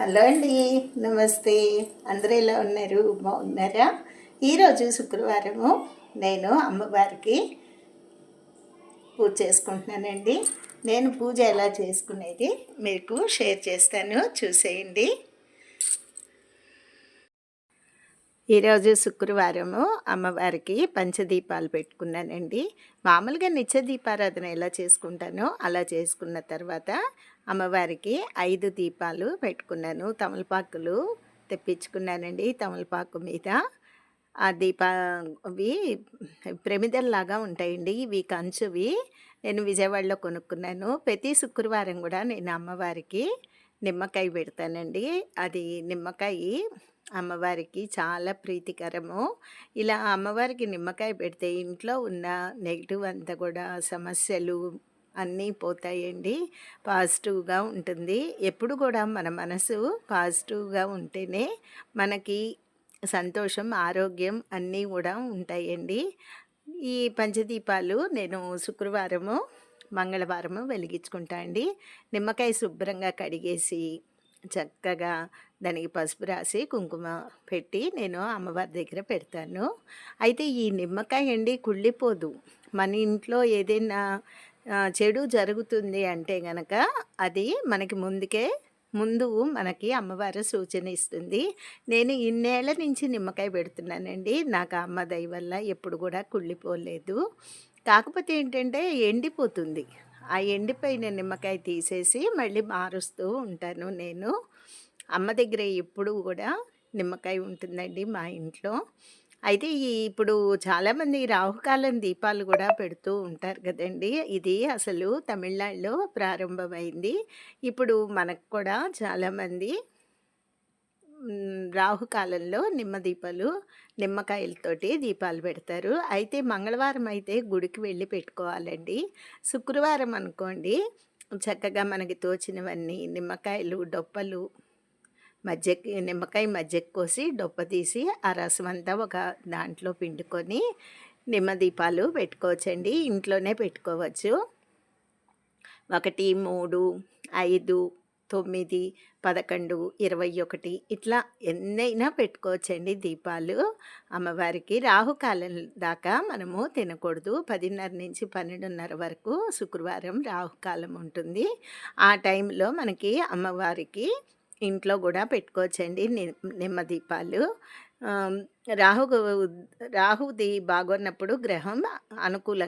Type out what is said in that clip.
Hello అండి నమస్తే. అందరూ ఎలా ఉన్నారు? బాగున్నారా? ఈరోజు శుక్రవారము. నేను అమ్మవారికి పూజ చేసుకుంటున్నానండి. నేను పూజ ఎలా చేసుకునేది మీకు షేర్ చేస్తాను. చూసేయండి. ఈరోజు శుక్రవారము అమ్మవారికి పంచదీపాలు పెట్టుకున్నానండి. మామూలుగా నిత్య దీపారాధన ఎలా చేసుకుంటానో అలా చేసుకున్న తర్వాత అమ్మవారికి ఐదు దీపాలు పెట్టుకున్నాను. తమలపాకులు తెప్పించుకున్నానండి. తమలపాకు మీద ఆ దీపా అవి ప్రమిదల్లాగా ఉంటాయండి. ఇవి కంచువి నేను విజయవాడలో కొనుక్కున్నాను. ప్రతి శుక్రవారం కూడా నేను అమ్మవారికి నిమ్మకాయ పెడతానండి. అది నిమ్మకాయ అమ్మవారికి చాలా ప్రీతికరము. ఇలా అమ్మవారికి నిమ్మకాయ పెడితే ఇంట్లో ఉన్న నెగిటివ్ అంతా కూడా సమస్యలు అన్నీ పోతాయండి. పాజిటివ్గా ఉంటుంది. ఎప్పుడు కూడా మన మనసు పాజిటివ్గా ఉంటేనే మనకి సంతోషం ఆరోగ్యం అన్నీ కూడా ఉంటాయండి. ఈ పంచదీపాలు నేను శుక్రవారము మంగళవారము వెలిగించుకుంటా అండి. నిమ్మకాయ శుభ్రంగా కడిగేసి చక్కగా దానికి పసుపు రాసి కుంకుమ పెట్టి నేను అమ్మవారి దగ్గర పెడతాను. అయితే ఈ నిమ్మకాయ అండి కుళ్ళిపోదు. మన ఇంట్లో ఏదైనా చెడు జరుగుతుంది అంటే గనక అది మనకి ముందుకే ముందు మనకి అమ్మవారు సూచన ఇస్తుంది. నేను ఇన్నేళ్ళ నుంచి నిమ్మకాయ పెడుతున్నానండి. నాకు అమ్మ దయ వల్ల ఎప్పుడు కూడా కుళ్ళిపోలేదు. కాకపోతే ఏంటంటే ఎండిపోతుంది. ఆ ఎండిపోయిన నిమ్మకాయ తీసేసి మళ్ళీ మారుస్తూ ఉంటాను నేను. అమ్మ దగ్గర ఎప్పుడు కూడా నిమ్మకాయ ఉంటుందండి మా ఇంట్లో. అయితే ఈ ఇప్పుడు చాలామంది రాహుకాలం దీపాలు కూడా పెడుతూ ఉంటారు కదండి. ఇది అసలు తమిళనాడులో ప్రారంభమైంది. ఇప్పుడు మనకు కూడా చాలామంది రాహుకాలంలో నిమ్మ దీపాలు నిమ్మకాయలతోటి దీపాలు పెడతారు. అయితే మంగళవారం అయితే గుడికి వెళ్ళి పెట్టుకోవాలండి. శుక్రవారం అనుకోండి చక్కగా మనకి తోచినవన్నీ నిమ్మకాయలు డొప్పలు మజ్జకి నిమ్మకాయ మజ్జకి కోసి డొప్ప తీసి ఆ రసం అంతా ఒక దాంట్లో పిండుకొని నిమ్మ దీపాలు పెట్టుకోవచ్చండి. ఇంట్లోనే పెట్టుకోవచ్చు. ఒకటి మూడు ఐదు తొమ్మిది పదకొండు ఇరవై ఒకటి ఇట్లా ఎన్నైనా పెట్టుకోవచ్చండి దీపాలు. అమ్మవారికి రాహుకాలం దాకా మనము తినకూడదు. పదిన్నర నుంచి పన్నెండున్నర వరకు శుక్రవారం రాహుకాలం ఉంటుంది. ఆ టైంలో మనకి అమ్మవారికి ఇంట్లో కూడా పెట్టుకోవచ్చండి నిమ్మ దీపాలు. రాహు రాహుది బాగున్నప్పుడు గ్రహం అనుకూల